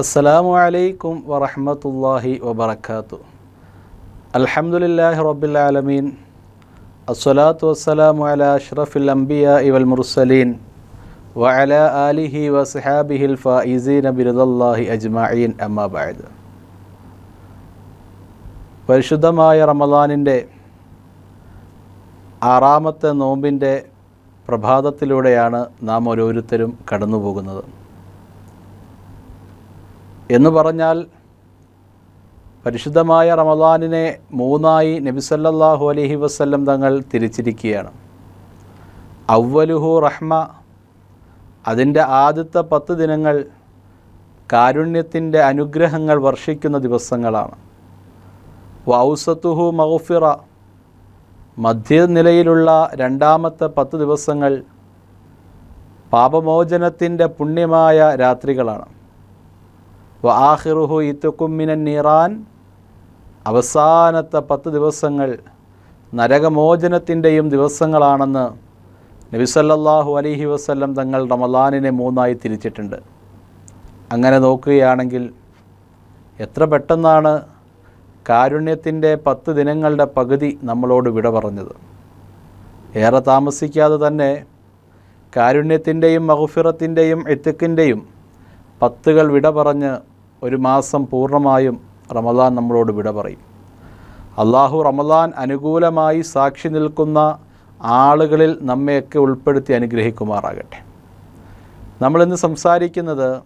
അസ്സലാമു അലൈക്കും വറഹമത്തല്ലാഹി അൽഹംദുലില്ലാഹി റബ്ബിൽ ആലമീൻ. അസ്സലാത്തു വസ്സലാമു അല അഷ്റഫിൽ അംബിയ വൽ മുർസലീൻ. വഅല ആലിഹി വസ്ഹാബിഹിൽ ഫായിസീന ബിറദല്ലാഹി അജ്മഈൻ. അമ്മാ ബഅദ്. പരിശുദ്ധമായ റമദാനിന്റെ ആറാമത്തെ നോമ്പിന്റെ പ്രഭാതത്തിലൂടെയാണ് നാം ഓരോരുത്തരും കടന്നു പോകുന്നത് എന്ന് പറഞ്ഞാൽ പരിശുദ്ധമായ റമദാനിനെ മൂന്നായി നബിസല്ലാഹു അലഹി വസ്ല്ലം തങ്ങൾ തിരിച്ചിരിക്കുകയാണ്. ഔവലുഹു റഹ്മ അതിന്റെ ആദ്യത്തെ പത്ത് ദിനങ്ങൾ കാരുണ്യത്തിന്റെ അനുഗ്രഹങ്ങൾ വർഷിക്കുന്ന ദിവസങ്ങളാണ്. വൗസത്തുഹു മൗഫിറ മധ്യനിലയിലുള്ള രണ്ടാമത്തെ പത്ത് ദിവസങ്ങൾ പാപമോചനത്തിന്റെ പുണ്യമായ രാത്രികളാണ്. വ ആഹിറുഹു ഇത്തുക്കുമ്മിനൻ നീറാൻ. അവസാനത്തെ പത്ത് ദിവസങ്ങൾ നരകമോചനത്തിന്റെയും ദിവസങ്ങളാണെന്ന് നബിസല്ലാഹു അലഹി വസ്ല്ലം തങ്ങൾ റമലാനിനെ മൂന്നായി തിരിച്ചിട്ടുണ്ട്. അങ്ങനെ നോക്കുകയാണെങ്കിൽ എത്ര പെട്ടെന്നാണ് കാരുണ്യത്തിന്റെ പത്ത് ദിനങ്ങളുടെ പകുതി നമ്മളോട് വിട പറഞ്ഞത്. ഏറെ താമസിക്കാതെ തന്നെ കാരുണ്യത്തിന്റെയും മഹുഫിറത്തിന്റെയും എത്തിക്കിന്റെയും പത്തുകൾ വിട പറഞ്ഞ് ഒരു മാസം പൂർണമായും റമദാൻ നമ്മളോട് വിട പറയും. അള്ളാഹു റമദാൻ അനുകൂലമായി സാക്ഷി നിൽക്കുന്ന ആളുകളിൽ നമ്മയൊക്കെ ഉൾപ്പെടുത്തി അനുഗ്രഹിക്കുമാറാകട്ടെ. നമ്മളിന്ന് സംസാരിക്കുന്നത്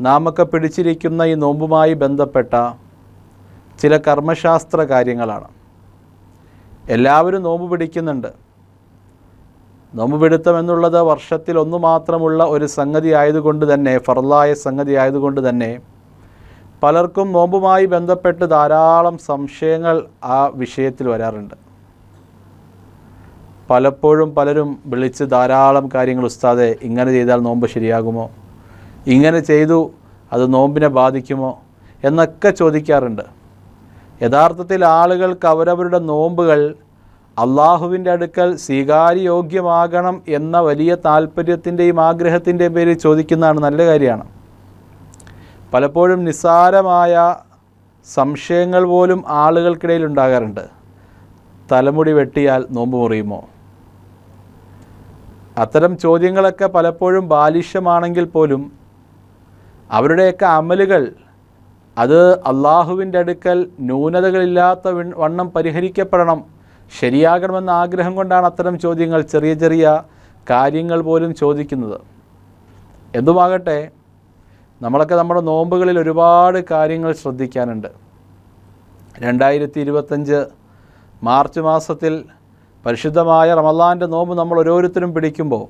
നാമൊക്കെ പിടിച്ചിരിക്കുന്ന ഈ നോമ്പുമായി ബന്ധപ്പെട്ട ചില കർമ്മശാസ്ത്ര കാര്യങ്ങളാണ്. എല്ലാവരും നോമ്പ് പിടിക്കുന്നുണ്ട്. നോമ്പ് പിടുത്തം എന്നുള്ളത് വർഷത്തിൽ ഒന്നു മാത്രമുള്ള ഒരു സംഗതി ആയതുകൊണ്ട് തന്നെ ഫറലായ സംഗതി ആയതുകൊണ്ട് തന്നെ പലർക്കും നോമ്പുമായി ബന്ധപ്പെട്ട് ധാരാളം സംശയങ്ങൾ ആ വിഷയത്തിൽ വരാറുണ്ട്. പലപ്പോഴും പലരും വിളിച്ച് ധാരാളം കാര്യങ്ങൾ ഉസ്താദെ ഇങ്ങനെ ചെയ്താൽ നോമ്പ് ശരിയാകുമോ? ഇങ്ങനെ ചെയ്തു അത് നോമ്പിനെ ബാധിക്കുമോ? എന്നൊക്കെ ചോദിക്കാറുണ്ട്. യഥാർത്ഥത്തിൽ ആളുകൾക്ക് അവരവരുടെ നോമ്പുകൾ അള്ളാഹുവിന്റെ അടുക്കൽ സ്വീകാര്യയോഗ്യമാകണം എന്ന വലിയ താല്പര്യത്തിന്റെയും ആഗ്രഹത്തിന്റെയും പേരിൽ ചോദിക്കുന്നതാണ് നല്ല കാര്യമാണ്. പലപ്പോഴും നിസ്സാരമായ സംശയങ്ങൾ പോലും ആളുകൾക്കിടയിൽ ഉണ്ടാകാറുണ്ട്. തലമുടി വെട്ടിയാൽ നോമ്പ് മുറിയുമോ? അത്തരം ചോദ്യങ്ങളൊക്കെ പലപ്പോഴും ബാലിഷ്യമാണെങ്കിൽ പോലും അവരുടെയൊക്കെ അമലുകൾ അത് അള്ളാഹുവിന്റെ അടുക്കൽ ന്യൂനതകളില്ലാത്ത വണ്ണം പരിഹരിക്കപ്പെടണം ശരിയാകണമെന്ന ആഗ്രഹം കൊണ്ടാണ് അത്തരം ചോദ്യങ്ങൾ ചെറിയ ചെറിയ കാര്യങ്ങൾ പോലും ചോദിക്കുന്നത്. എന്തുമാകട്ടെ നമ്മളൊക്കെ നമ്മുടെ നോമ്പുകളിൽ ഒരുപാട് കാര്യങ്ങൾ ശ്രദ്ധിക്കാനുണ്ട്. രണ്ടായിരത്തി ഇരുപത്തഞ്ച് മാർച്ച് മാസത്തിൽ പരിശുദ്ധമായ റമലാന്റെ നോമ്പ് നമ്മൾ ഓരോരുത്തരും പിടിക്കുമ്പോൾ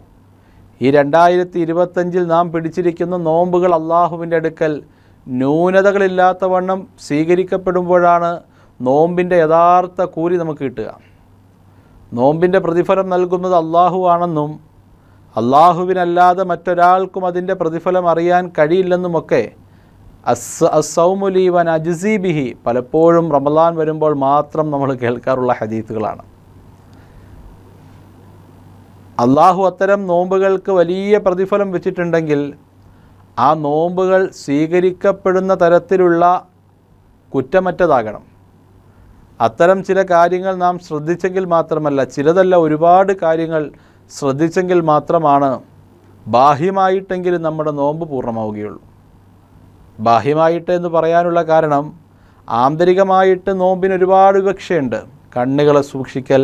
ഈ രണ്ടായിരത്തി ഇരുപത്തഞ്ചിൽ നാം പിടിച്ചിരിക്കുന്ന നോമ്പുകൾ അള്ളാഹുവിന്റെ അടുക്കൽ ന്യൂനതകളില്ലാത്ത വണ്ണം സ്വീകരിക്കപ്പെടുമ്പോഴാണ് നോമ്പിന്റെ യഥാർത്ഥ കൂലി നമുക്ക് കിട്ടുക. നോമ്പിന്റെ പ്രതിഫലം നൽകുന്നത് അള്ളാഹു ആണെന്നും അള്ളാഹുവിനല്ലാതെ മറ്റൊരാൾക്കും അതിന്റെ പ്രതിഫലം അറിയാൻ കഴിയില്ലെന്നുമൊക്കെ അസ് അസൗമുലീവൻ അജിസീബിഹി പലപ്പോഴും റമദാൻ വരുമ്പോൾ മാത്രം നമ്മൾ കേൾക്കാറുള്ള ഹദീത്തുകളാണ് അള്ളാഹു അത്തരം നോമ്പുകൾക്ക് വലിയ പ്രതിഫലം വെച്ചിട്ടുണ്ടെങ്കിൽ ആ നോമ്പുകൾ സ്വീകരിക്കപ്പെടുന്ന തരത്തിലുള്ള കുറ്റമറ്റതാകണം. അത്തരം ചില കാര്യങ്ങൾ നാം ശ്രദ്ധിച്ചെങ്കിൽ മാത്രമല്ല ചിലതല്ല ഒരുപാട് കാര്യങ്ങൾ ശ്രദ്ധിച്ചെങ്കിൽ മാത്രമാണ് ബാഹ്യമായിട്ടെങ്കിലും നമ്മുടെ നോമ്പ് പൂർണമാവുകയുള്ളൂ. ബാഹ്യമായിട്ട് എന്ന് പറയാനുള്ള കാരണം ആന്തരികമായിട്ട് നോമ്പിന് ഒരുപാട് വിവക്ഷയുണ്ട് കണ്ണുകളെ സൂക്ഷിക്കൽ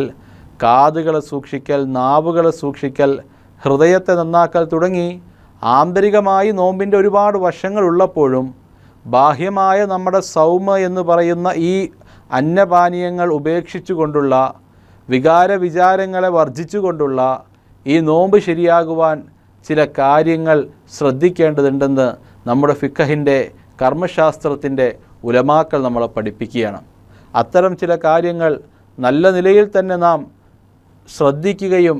കാതുകളെ സൂക്ഷിക്കൽ നാവുകളെ സൂക്ഷിക്കൽ ഹൃദയത്തെ നന്നാക്കൽ തുടങ്ങി ആന്തരികമായി നോമ്പിന്റെ ഒരുപാട് വശങ്ങളുള്ളപ്പോഴും ബാഹ്യമായ നമ്മുടെ സൗമ എന്ന് പറയുന്ന ഈ അന്നപാനീയങ്ങൾ ഉപേക്ഷിച്ചുകൊണ്ടുള്ള വികാര വിചാരങ്ങളെ വർജിച്ചുകൊണ്ടുള്ള ഈ നോമ്പ് ശരിയാകുവാൻ ചില കാര്യങ്ങൾ ശ്രദ്ധിക്കേണ്ടതുണ്ടെന്ന് നമ്മുടെ ഫിക്കഹിന്റെ കർമ്മശാസ്ത്രത്തിന്റെ ഉലമാക്കൾ നമ്മളെ പഠിപ്പിക്കുകയാണ്. അത്തരം ചില കാര്യങ്ങൾ നല്ല നിലയിൽ തന്നെ നാം ശ്രദ്ധിക്കുകയും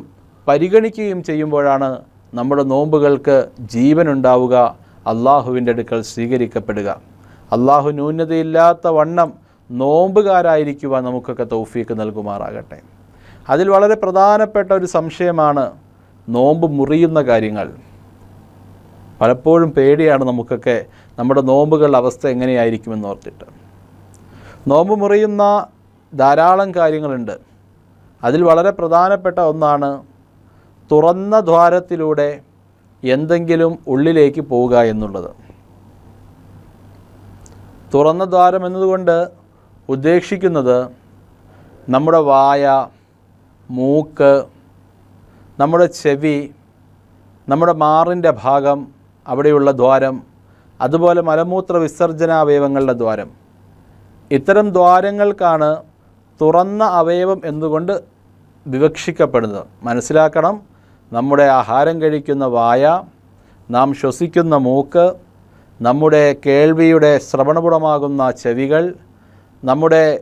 പരിഗണിക്കുകയും ചെയ്യുമ്പോഴാണ് നമ്മുടെ നോമ്പുകൾക്ക് ജീവനുണ്ടാവുക അള്ളാഹുവിന്റെ അടുക്കൽ സ്വീകരിക്കപ്പെടുക. അള്ളാഹു ന്യൂനതയില്ലാത്ത വണ്ണം നോമ്പുകാരായിരിക്കുവാൻ നമുക്കൊക്കെ തൗഫീക്ക് നൽകുമാറാകട്ടെ. അതിൽ വളരെ പ്രധാനപ്പെട്ട ഒരു സംശയമാണ് നോമ്പ് മുറിയുന്ന കാര്യങ്ങൾ. പലപ്പോഴും പേടിയാണ് നമുക്കൊക്കെ നമ്മുടെ നോമ്പുകളുടെ അവസ്ഥ എങ്ങനെയായിരിക്കുമെന്ന് ഓർത്തിട്ട്. നോമ്പ് മുറിയുന്ന ധാരാളം കാര്യങ്ങളുണ്ട്. അതിൽ വളരെ പ്രധാനപ്പെട്ട ഒന്നാണ് തുറന്ന ദ്വാരത്തിലൂടെ എന്തെങ്കിലും ഉള്ളിലേക്ക് പോവുക എന്നുള്ളത്. തുറന്ന ദ്വാരം എന്നതുകൊണ്ട് ഉദ്ദേശിക്കുന്നത് നമ്മുടെ വായ മൂക്ക് നമ്മുടെ ചെവി നമ്മുടെ മാറിന്റെ ഭാഗം അവിടെയുള്ള ദ്വാരം അതുപോലെ മലമൂത്ര വിസർജനാവയവങ്ങളുടെ ദ്വാരം. ഇത്തരം ദ്വാരങ്ങൾക്കാണ് തുറന്ന അവയവം എന്നുകൊണ്ട് വിവക്ഷിക്കപ്പെടുന്നത്? മനസ്സിലാക്കണം. നമ്മുടെ ആഹാരം കഴിക്കുന്ന വായ നാം ശ്വസിക്കുന്ന മൂക്ക് നമ്മുടെ കേൾവിയുടെ ശ്രവണപുടമാകുന്ന ചെവികൾ നമ്മുടെ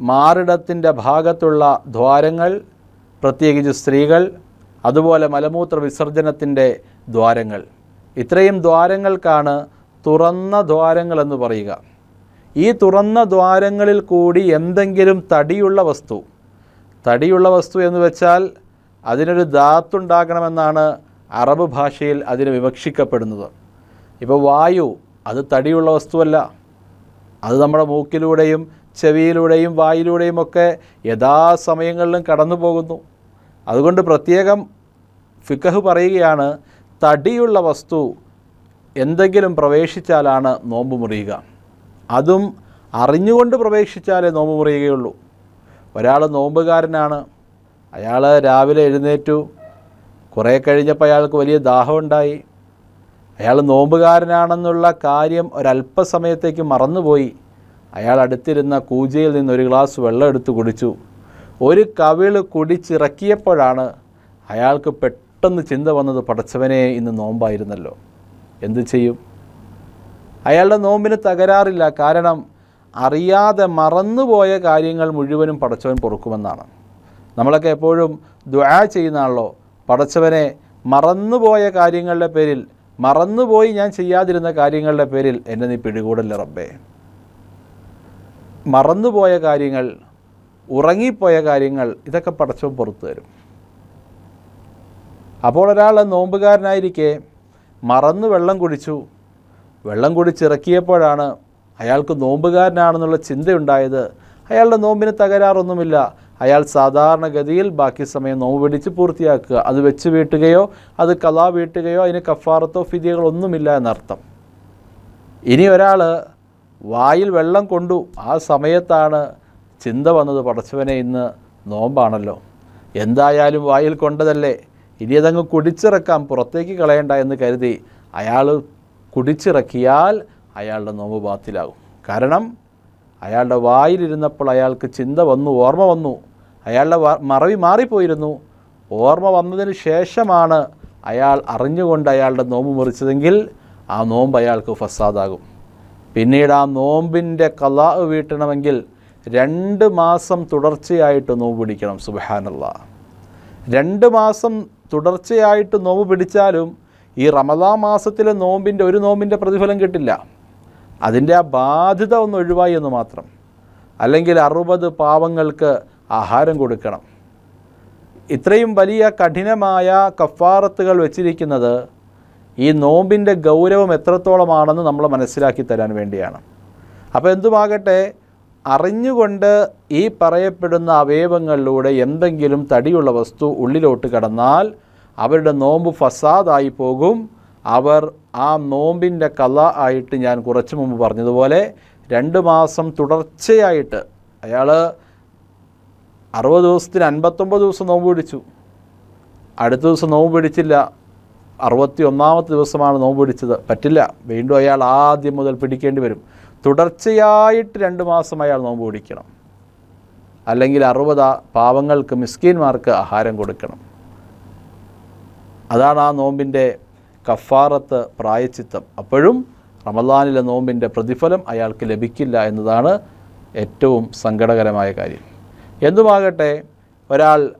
മാറിടത്തിന്റെ ഭാഗത്തുള്ള ദ്വാരങ്ങൾ പ്രത്യേകിച്ച് സ്ത്രീകൾ അതുപോലെ മലമൂത്ര വിസർജനത്തിന്റെ ദ്വാരങ്ങൾ. ഇത്രയും ദ്വാരങ്ങൾക്കാണ് തുറന്ന ദ്വാരങ്ങളെന്ന് പറയുക. ഈ തുറന്ന ദ്വാരങ്ങളിൽ കൂടി എന്തെങ്കിലും തടിയുള്ള വസ്തു. തടിയുള്ള വസ്തു എന്ന് വെച്ചാൽ അതിനൊരു ധാത്തുണ്ടാകണമെന്നാണ് അറബ് ഭാഷയിൽ അതിന് വിവക്ഷിക്കപ്പെടുന്നത്. ഇപ്പോൾ വായു അത് തടിയുള്ള വസ്തുവല്ല. അത് നമ്മുടെ മൂക്കിലൂടെയും ചെവിയിലൂടെയും വായിലൂടെയും ഒക്കെ യഥാസമയങ്ങളിലും കടന്നു പോകുന്നു. അതുകൊണ്ട് പ്രത്യേകം ഫിക്കഹ് പറയുകയാണ് തടിയുള്ള വസ്തു എന്തെങ്കിലും പ്രവേശിച്ചാലാണ് നോമ്പ് മുറിയുക. അതും അറിഞ്ഞുകൊണ്ട് പ്രവേശിച്ചാലേ നോമ്പ് മുറിയുകയുള്ളൂ. ഒരാൾ നോമ്പുകാരനാണ്. അയാൾ രാവിലെ എഴുന്നേറ്റു. കുറേ കഴിഞ്ഞപ്പോൾ അയാൾക്ക് വലിയ ദാഹമുണ്ടായി അയാൾ നോമ്പുകാരനാണെന്നുള്ള കാര്യം ഒരല്പസമയത്തേക്ക് മറന്നുപോയി. അയാൾ അടുത്തിരുന്ന കൂജയിൽ നിന്ന് ഒരു ഗ്ലാസ് വെള്ളം എടുത്തു കുടിച്ചു. ഒരു കവിൾ കുടിച്ചിറക്കിയപ്പോഴാണ് അയാൾക്ക് പെട്ടെന്ന് ചിന്ത വന്നത് പടച്ചവനെ ഇന്ന് നോമ്പായിരുന്നല്ലോ. എന്തു ചെയ്യും? അയാളുടെ നോമ്പിന് തകരാറില്ല. കാരണം അറിയാതെ മറന്നുപോയ കാര്യങ്ങൾ മുഴുവനും പടച്ചവൻ പൊറുക്കുമെന്നാണ്. നമ്മളൊക്കെ എപ്പോഴും ദ്വാ ചെയ്യുന്നാണല്ലോ. പടച്ചവനെ മറന്നുപോയ കാര്യങ്ങളുടെ പേരിൽ മറന്നുപോയി ഞാൻ ചെയ്യാതിരുന്ന കാര്യങ്ങളുടെ പേരിൽ എന്നെ നീ പിടികൂടല്ലേ റബ്ബേ. മറന്നുപോയ കാര്യങ്ങൾ ഉറങ്ങിപ്പോയ കാര്യങ്ങൾ ഇതൊക്കെ പടച്ചവൻ പുറത്തു തരും. അപ്പോൾ ഒരാൾ നോമ്പുകാരനായിരിക്കെ മറന്ന് വെള്ളം കുടിച്ചു. വെള്ളം കുടിച്ചിറക്കിയപ്പോഴാണ് അയാൾക്ക് നോമ്പുകാരനാണെന്നുള്ള ചിന്തയുണ്ടായത്. അയാളുടെ നോമ്പിന് തകരാറൊന്നുമില്ല. അയാൾ സാധാരണഗതിയിൽ ബാക്കി സമയം നോമ്പ് പിടിച്ച് പൂർത്തിയാക്കുക. അത് വെച്ച് വീട്ടുകയോ അത് കലാ വീട്ടുകയോ അതിന് കഫാറത്തോ ഫിതികളൊന്നുമില്ല എന്നർത്ഥം. ഇനി ഒരാൾ വായിൽ വെള്ളം കൊണ്ടു ആ സമയത്താണ് ചിന്ത വന്നത് പടച്ചവനെ ഇന്ന് നോമ്പാണല്ലോ. എന്തായാലും വായിൽ കൊണ്ടതല്ലേ? ഇനി അതങ്ങ് കുടിച്ചിറക്കാം പുറത്തേക്ക് കളയണ്ട എന്ന് കരുതി അയാൾ കുടിച്ചിറക്കിയാൽ അയാളുടെ നോമ്പ് ബാത്തിലാകും. കാരണം അയാളുടെ വായിലിരുന്നപ്പോൾ അയാൾക്ക് ചിന്ത വന്നു ഓർമ്മ വന്നു. അയാളുടെ മറവി മാറിപ്പോയിരുന്നു. ഓർമ്മ വന്നതിന് ശേഷമാണ് അയാൾ അറിഞ്ഞുകൊണ്ട് അയാളുടെ നോമ്പ് മുറിച്ചതെങ്കിൽ ആ നോമ്പ് അയാൾക്ക് ഫസാദാകും. പിന്നീട് ആ നോമ്പിന്റെ കലാ വീട്ടണമെങ്കിൽ രണ്ട് മാസം തുടർച്ചയായിട്ട് നോവ് പിടിക്കണം സുബഹാനല്ല. രണ്ട് മാസം തുടർച്ചയായിട്ട് നോവ് പിടിച്ചാലും ഈ റമദാ മാസത്തിലെ നോമ്പിന്റെ ഒരു നോമ്പിന്റെ പ്രതിഫലം കിട്ടില്ല. അതിന്റെ ആ ബാധ്യത ഒന്ന് ഒഴിവായി എന്ന് മാത്രം. അല്ലെങ്കിൽ അറുപത് പാവങ്ങൾക്ക് ആഹാരം കൊടുക്കണം. ഇത്രയും വലിയ കഠിനമായ കഫാറത്തുകൾ വെച്ചിരിക്കുന്നത് ഈ നോമ്പിന്റെ ഗൗരവം എത്രത്തോളമാണെന്ന് നമ്മൾ മനസ്സിലാക്കി തരാൻ വേണ്ടിയാണ്. അപ്പോൾ എന്തുമാകട്ടെ അറിഞ്ഞുകൊണ്ട് ഈ പറയപ്പെടുന്ന അവയവങ്ങളിലൂടെ എന്തെങ്കിലും തടിയുള്ള വസ്തു ഉള്ളിലോട്ട് കടന്നാൽ അവരുടെ നോമ്പ് ഫസാദായി പോകും. അവർ ആ നോമ്പിന്റെ കല ആയിട്ട് ഞാൻ കുറച്ച് മുമ്പ് പറഞ്ഞതുപോലെ രണ്ട് മാസം തുടർച്ചയായിട്ട് അയാൾ അറുപത് ദിവസത്തിന് അൻപത്തൊമ്പത് ദിവസം നോമ്പ് പിടിച്ചു. അടുത്ത ദിവസം നോമ്പ് പിടിച്ചില്ല. അറുപത്തി ഒന്നാമത്തെ ദിവസമാണ് നോമ്പ് പിടിച്ചത്. പറ്റില്ല. വീണ്ടും അയാൾ ആദ്യം മുതൽ പിടിക്കേണ്ടി വരും. തുടർച്ചയായിട്ട് രണ്ട് മാസം അയാൾ നോമ്പ് പിടിക്കണം. അല്ലെങ്കിൽ അറുപത് പാവങ്ങൾക്ക് മിസ്കീന്മാർക്ക് ആഹാരം കൊടുക്കണം. അതാണ് ആ നോമ്പിന്റെ കഫാറത്ത് പ്രായച്ചിത്തം. അപ്പോഴും റമദാനിലെ നോമ്പിന്റെ പ്രതിഫലം അയാൾക്ക് ലഭിക്കില്ല എന്നതാണ് ഏറ്റവും സങ്കടകരമായ കാര്യം. എന്തുമാകട്ടെ ഒരാൾ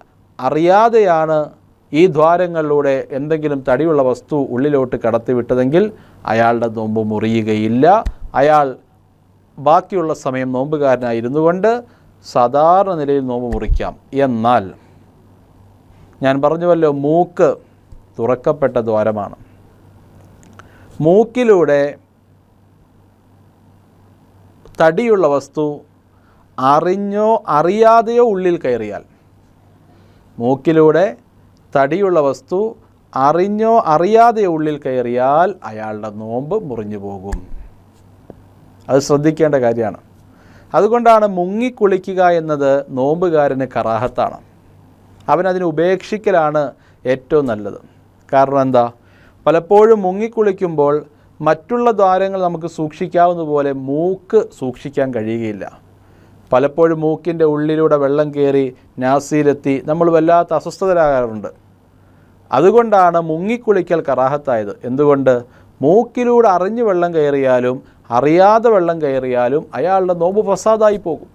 അറിയാതെയാണ് ഈ ദ്വാരങ്ങളിലൂടെ എന്തെങ്കിലും തടിയുള്ള വസ്തു ഉള്ളിലോട്ട് കടത്തിവിട്ടതെങ്കിൽ അയാളുടെ നോമ്പ് മുറിയുകയില്ല. അയാൾ ബാക്കിയുള്ള സമയം നോമ്പുകാരനായിരുന്നു കൊണ്ട് സാധാരണ നിലയിൽ നോമ്പ് മുറിക്കാം. എന്നാൽ ഞാൻ പറഞ്ഞുവല്ലോ മൂക്ക് തുറക്കപ്പെട്ട ദ്വാരമാണ്. മൂക്കിലൂടെ തടിയുള്ള വസ്തു അറിഞ്ഞോ അറിയാതെയോ ഉള്ളിൽ കയറിയാൽ മൂക്കിലൂടെ തടിയുള്ള വസ്തു അറിഞ്ഞോ അറിയാതെ ഉള്ളിൽ കയറിയാൽ അയാളുടെ നോമ്പ് മുറിഞ്ഞു പോകും. അത് ശ്രദ്ധിക്കേണ്ട കാര്യമാണ്. അതുകൊണ്ടാണ് മുങ്ങിക്കുളിക്കുക എന്നത് നോമ്പുകാരന് കറാഹത്താണ്. അവനതിനെ ഉപേക്ഷിക്കലാണ് ഏറ്റവും നല്ലത്. കാരണം എന്താ? പലപ്പോഴും മുങ്ങിക്കുളിക്കുമ്പോൾ മറ്റുള്ള ദ്വാരങ്ങൾ നമുക്ക് സൂക്ഷിക്കാവുന്ന പോലെ മൂക്ക് സൂക്ഷിക്കാൻ കഴിയുകയില്ല. പലപ്പോഴും മൂക്കിന്റെ ഉള്ളിലൂടെ വെള്ളം കയറി നാസിയിലെത്തി നമ്മൾ വല്ലാത്ത അസ്വസ്ഥതരാകാറുണ്ട് അതുകൊണ്ടാണ് മുങ്ങിക്കുളിക്കൽ കറാഹത്തായത്. എന്തുകൊണ്ട്? മൂക്കിലൂടെ അറിഞ്ഞ് വെള്ളം കയറിയാലും അറിയാതെ വെള്ളം കയറിയാലും അയാളുടെ നോമ്പ് ഫസാദായി പോകും.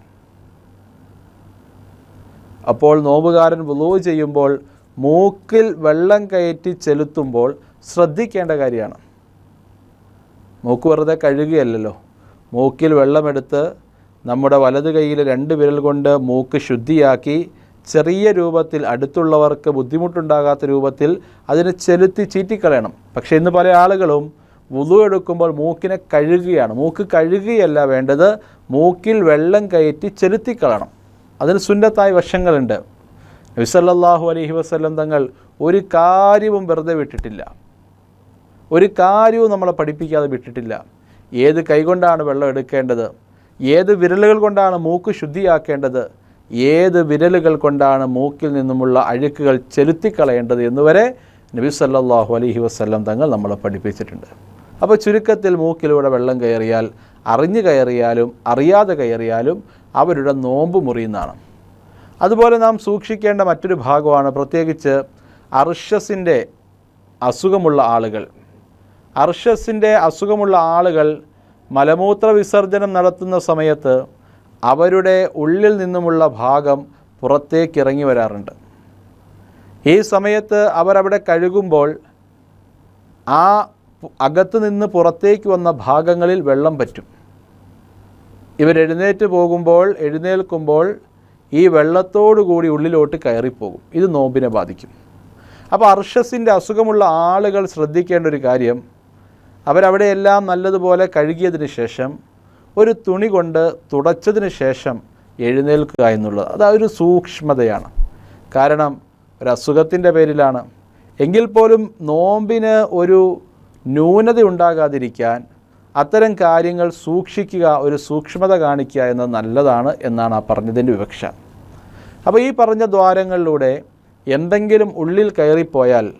അപ്പോൾ നോമ്പുകാരൻ വുളൂ ചെയ്യുമ്പോൾ മൂക്കിൽ വെള്ളം കയറ്റി ചെലുത്തുമ്പോൾ ശ്രദ്ധിക്കേണ്ട കാര്യമാണ്. മൂക്ക് വെറുതെ കഴുകുകയല്ലല്ലോ മൂക്കിൽ വെള്ളമെടുത്ത് നമ്മുടെ വലത് കൈയിൽ രണ്ട് വിരൽ കൊണ്ട് മൂക്ക് ശുദ്ധിയാക്കി ചെറിയ രൂപത്തിൽ അടുത്തുള്ളവർക്ക് ബുദ്ധിമുട്ടുണ്ടാകാത്ത രൂപത്തിൽ അതിനെ ചെലുത്തി ചീറ്റിക്കളയണം. പക്ഷേ ഇന്ന് പല ആളുകളും വുളു എടുക്കുമ്പോൾ മൂക്കിനെ കഴുകുകയാണ്. മൂക്ക് കഴുകുകയല്ല വേണ്ടത് മൂക്കിൽ വെള്ളം കയറ്റി ചെലുത്തിക്കളയണം. അതിന് സുന്നത്തായ വശങ്ങളുണ്ട്. നബിസല്ലാഹു അലൈഹി വസ്ലം തങ്ങൾ ഒരു കാര്യവും വെറുതെ വിട്ടിട്ടില്ല. ഒരു കാര്യവും നമ്മളെ പഠിപ്പിക്കാതെ വിട്ടിട്ടില്ല. ഏത് കൈകൊണ്ടാണ് വെള്ളം എടുക്കേണ്ടത്? ഏത് വിരലുകൾ കൊണ്ടാണ് മൂക്ക് ശുദ്ധിയാക്കേണ്ടത്? ഏത് വിരലുകൾ കൊണ്ടാണ് മൂക്കിൽ നിന്നുമുള്ള അഴുക്കുകൾ ചെലുത്തിക്കളയേണ്ടത് എന്നുവരെ നബി സല്ലാഹു അലഹി വസ്ല്ലാം തങ്ങൾ നമ്മളെ പഠിപ്പിച്ചിട്ടുണ്ട്. അപ്പോൾ ചുരുക്കത്തിൽ മൂക്കിലൂടെ വെള്ളം കയറിയാൽ അറിഞ്ഞു കയറിയാലും അറിയാതെ കയറിയാലും അവരുടെ നോമ്പ് മുറിയുന്നതാണ്. അതുപോലെ നാം സൂക്ഷിക്കേണ്ട മറ്റൊരു ഭാഗമാണ് പ്രത്യേകിച്ച് അർഷസിന്റെ അസുഖമുള്ള ആളുകൾ. അർഷസിന്റെ അസുഖമുള്ള ആളുകൾ മലമൂത്ര വിസർജനം നടത്തുന്ന സമയത്ത് അവരുടെ ഉള്ളിൽ നിന്നുമുള്ള ഭാഗം പുറത്തേക്ക് ഇറങ്ങി വരാറുണ്ട്. ഈ സമയത്ത് അവരവിടെ കഴുകുമ്പോൾ ആ അകത്തു നിന്ന് പുറത്തേക്ക് വന്ന ഭാഗങ്ങളിൽ വെള്ളം പറ്റും. ഇവരെഴുന്നേറ്റ് പോകുമ്പോൾ എഴുന്നേൽക്കുമ്പോൾ ഈ വെള്ളത്തോടു കൂടി ഉള്ളിലോട്ട് കയറിപ്പോകും. ഇത് നോമ്പിനെ ബാധിക്കും. അപ്പോൾ അർഷസിന്റെ അസുഖമുള്ള ആളുകൾ ശ്രദ്ധിക്കേണ്ട ഒരു കാര്യം അവരവിടെയെല്ലാം നല്ലതുപോലെ കഴുകിയതിന് ശേഷം ഒരു തുണി കൊണ്ട് തുടച്ചതിന് ശേഷം എഴുന്നേൽക്കുക എന്നുള്ളത്. അത് ഒരു സൂക്ഷ്മതയാണ്. കാരണം ഒരു അസുഖത്തിന്റെ പേരിലാണ്. എങ്കിൽ പോലും നോമ്പിന് ഒരു ന്യൂനത ഉണ്ടാകാതിരിക്കാൻ അത്തരം കാര്യങ്ങൾ സൂക്ഷിക്കുക ഒരു സൂക്ഷ്മത കാണിക്കുക എന്നത് നല്ലതാണ് എന്നാണ് ആ പറഞ്ഞതിന്റെ വിവക്ഷ. അപ്പോൾ ഈ പറഞ്ഞ ദ്വാരങ്ങളിലൂടെ എന്തെങ്കിലും ഉള്ളിൽ കയറിപ്പോയാൽ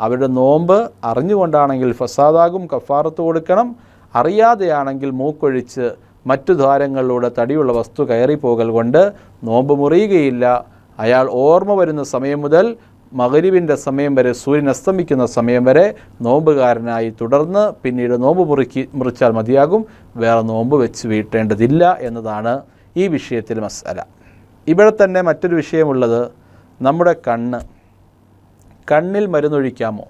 അവരുടെ നോമ്പ് അറിഞ്ഞുകൊണ്ടാണെങ്കിൽ ഫസാദാകും കഫാറത്ത് കൊടുക്കണം. അറിയാതെയാണെങ്കിൽ മൂക്കൊഴിച്ച് മറ്റു ദ്വാരങ്ങളിലൂടെ തടിയുള്ള വസ്തു കയറിപ്പോകൽ കൊണ്ട് നോമ്പ് മുറിയുകയില്ല. അയാൾ ഓർമ്മ വരുന്ന സമയം മുതൽ മകരുവിന്റെ സമയം വരെ സൂര്യൻ അസ്തമിക്കുന്ന സമയം വരെ നോമ്പുകാരനായി തുടർന്ന് പിന്നീട് നോമ്പ് മുറിക്കി മുറിച്ചാൽ മതിയാകും. വേറെ നോമ്പ് വെച്ച് വീട്ടേണ്ടതില്ല എന്നതാണ് ഈ വിഷയത്തിൽ മസാല. ഇവിടെ തന്നെ മറ്റൊരു വിഷയമുള്ളത് നമ്മുടെ കണ്ണ്. കണ്ണിൽ മരുന്നൊഴിക്കാമോ?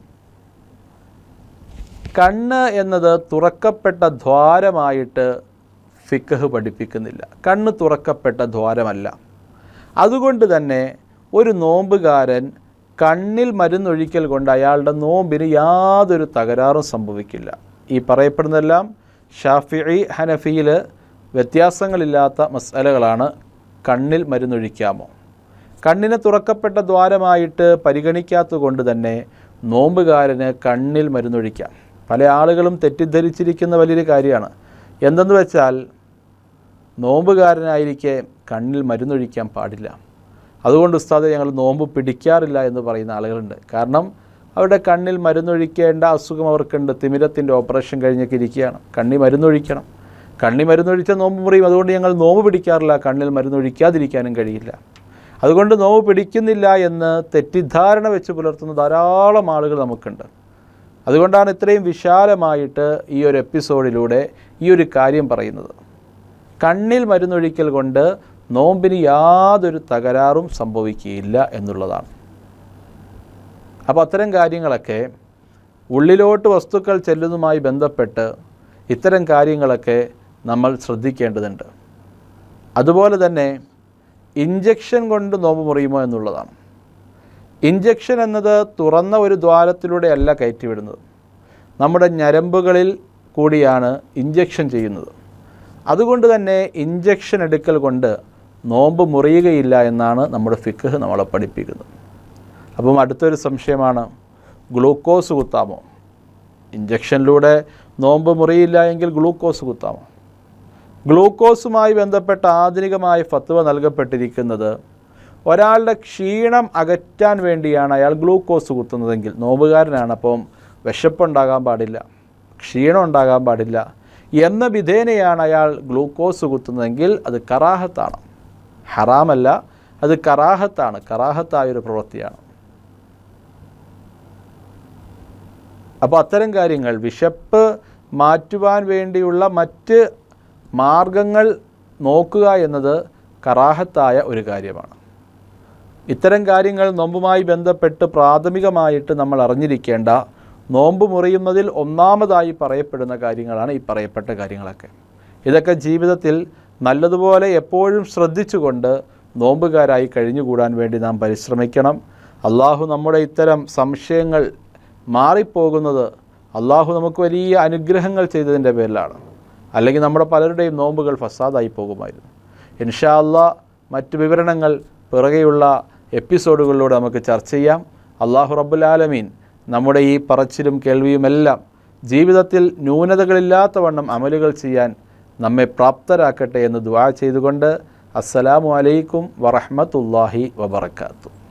കണ്ണ് എന്നത് തുറക്കപ്പെട്ട ദ്വാരമായിട്ട് ഫിക്കഹ് പഠിപ്പിക്കുന്നില്ല. കണ്ണ് തുറക്കപ്പെട്ട ദ്വാരമല്ല. അതുകൊണ്ട് തന്നെ ഒരു നോമ്പുകാരൻ കണ്ണിൽ മരുന്നൊഴിക്കൽ കൊണ്ട് അയാളുടെ നോമ്പിന് യാതൊരു തകരാറും സംഭവിക്കില്ല. ഈ പറയപ്പെടുന്നതെല്ലാം ഷാഫി ഹനഫിയിൽ വ്യത്യാസങ്ങളില്ലാത്ത മസാലകളാണ് കണ്ണിൽ മരുന്നൊഴിക്കാമോ? കണ്ണിന് തുറക്കപ്പെട്ട ദ്വാരമായിട്ട് പരിഗണിക്കാത്തത് കൊണ്ട് തന്നെ നോമ്പുകാരന് കണ്ണിൽ മരുന്നൊഴിക്കാം. പല ആളുകളും തെറ്റിദ്ധരിച്ചിരിക്കുന്ന വലിയൊരു കാര്യമാണ്. എന്തെന്ന് വെച്ചാൽ നോമ്പുകാരനായിരിക്കെ കണ്ണിൽ മരുന്നൊഴിക്കാൻ പാടില്ല. അതുകൊണ്ട് ഉസ്താദ് ഞങ്ങൾ നോമ്പ് പിടിക്കാറില്ല എന്ന് പറയുന്ന ആളുകളുണ്ട്. കാരണം അവരുടെ കണ്ണിൽ മരുന്നൊഴിക്കേണ്ട അസുഖം അവർക്കുണ്ട്. തിമിരത്തിന്റെ ഓപ്പറേഷൻ കഴിഞ്ഞൊക്കെ ഇരിക്കുകയാണ്. കണ്ണി മരുന്നൊഴിക്കണം. കണ്ണി മരുന്നൊഴിച്ച നോമ്പ് മുറിയും. അതുകൊണ്ട് ഞങ്ങൾ നോമ്പ് പിടിക്കാറില്ല. കണ്ണിൽ മരുന്നൊഴിക്കാതിരിക്കാനും കഴിയില്ല. അതുകൊണ്ട് നോമ്പ് പിടിക്കുന്നില്ല എന്ന് തെറ്റിദ്ധാരണ വെച്ച് പുലർത്തുന്ന ധാരാളം ആളുകൾ നമുക്കുണ്ട്. അതുകൊണ്ടാണ് ഇത്രയും വിശാലമായിട്ട് ഈ ഒരു എപ്പിസോഡിലൂടെ ഈ ഒരു കാര്യം പറയുന്നത്. കണ്ണിൽ മരുന്നൊഴിക്കൽ കൊണ്ട് നോമ്പിന് യാതൊരു തകരാറും സംഭവിക്കുകയില്ല എന്നുള്ളതാണ്. അപ്പോൾ അത്തരം കാര്യങ്ങളൊക്കെ ഉള്ളിലോട്ട് വസ്തുക്കൾ ചെല്ലുന്നതുമായി ബന്ധപ്പെട്ട് ഇത്തരം കാര്യങ്ങളൊക്കെ നമ്മൾ ശ്രദ്ധിക്കേണ്ടതുണ്ട്. അതുപോലെ തന്നെ ഇഞ്ചക്ഷൻ കൊണ്ട് നോമ്പ് മുറിയുമോ എന്നുള്ളതാണ്. ഇഞ്ചക്ഷൻ എന്നത് തുറന്ന ഒരു ദ്വാരത്തിലൂടെയല്ല കയറ്റിവിടുന്നത്. നമ്മുടെ ഞരമ്പുകളിൽ കൂടിയാണ് ഇഞ്ചക്ഷൻ ചെയ്യുന്നത്. അതുകൊണ്ട് തന്നെ ഇഞ്ചക്ഷൻ എടുക്കൽ കൊണ്ട് നോമ്പ് മുറിയുകയില്ല എന്നാണ് നമ്മുടെ ഫിക്കഹ് നമ്മളെ പഠിപ്പിക്കുന്നത്. അപ്പം അടുത്തൊരു സംശയമാണ് ഗ്ലൂക്കോസ് കുത്താമോ? ഇഞ്ചക്ഷനിലൂടെ നോമ്പ് മുറിയില്ല എങ്കിൽ ഗ്ലൂക്കോസ് കുത്താമോ? ഗ്ലൂക്കോസുമായി ബന്ധപ്പെട്ട ആധുനികമായ ഫത്വ നൽകപ്പെട്ടിരിക്കുന്നത് ഒരാളുടെ ക്ഷീണം അകറ്റാൻ വേണ്ടിയാണ് അയാൾ ഗ്ലൂക്കോസ് കുത്തുന്നതെങ്കിൽ. നോവുകാരനാണ് അപ്പം വിശപ്പുണ്ടാകാൻ പാടില്ല ക്ഷീണം ഉണ്ടാകാൻ പാടില്ല എന്ന വിധേനയാണ് അയാൾ ഗ്ലൂക്കോസ് കുത്തുന്നതെങ്കിൽ അത് കറാഹത്താണ്. ഹറാമല്ല അത് കറാഹത്താണ്. കറാഹത്തായൊരു പ്രവൃത്തിയാണ്. അപ്പോൾ അത്തരം കാര്യങ്ങൾ വിശപ്പ് മാറ്റുവാൻ വേണ്ടിയുള്ള മറ്റ് മാർഗങ്ങൾ നോക്കുക എന്നത് കറാഹത്തായ ഒരു കാര്യമാണ്. ഇത്തരം കാര്യങ്ങൾ നോമ്പുമായി ബന്ധപ്പെട്ട് പ്രാഥമികമായിട്ട് നമ്മൾ അറിഞ്ഞിരിക്കേണ്ട നോമ്പ് മുറിയുന്നതിൽ ഒന്നാമതായി പറയപ്പെടുന്ന കാര്യങ്ങളാണ് ഈ പറയപ്പെട്ട കാര്യങ്ങളൊക്കെ. ഇതൊക്കെ ജീവിതത്തിൽ നല്ലതുപോലെ എപ്പോഴും ശ്രദ്ധിച്ചുകൊണ്ട് നോമ്പുകാരായി കഴിഞ്ഞുകൂടാൻ വേണ്ടി നാം പരിശ്രമിക്കണം. അള്ളാഹു നമ്മുടെ ഇത്തരം സംശയങ്ങൾ മാറിപ്പോകുന്നത് അള്ളാഹു നമുക്ക് വലിയ അനുഗ്രഹങ്ങൾ ചെയ്തതിന്റെ പേരിലാണ്. അല്ലെങ്കിൽ നമ്മുടെ പലരുടെയും നോമ്പുകൾ ഫസാദായി പോകുമായിരുന്നു. ഇൻഷാ അള്ളാ മറ്റ് വിവരണങ്ങൾ പിറകെയുള്ള എപ്പിസോഡുകളിലൂടെ നമുക്ക് ചർച്ച ചെയ്യാം. അള്ളാഹു റബ്ബുലാലമീൻ നമ്മുടെ ഈ പറച്ചിലും കേൾവിയുമെല്ലാം ജീവിതത്തിൽ ന്യൂനതകളില്ലാത്ത വണ്ണം അമലുകൾ ചെയ്യാൻ നമ്മെ പ്രാപ്തരാക്കട്ടെ എന്ന് ദുവാ ചെയ്തുകൊണ്ട് അസ്സലാമു അലൈക്കും വറഹ്മത്തുള്ളാഹി വബറകാതുഹു.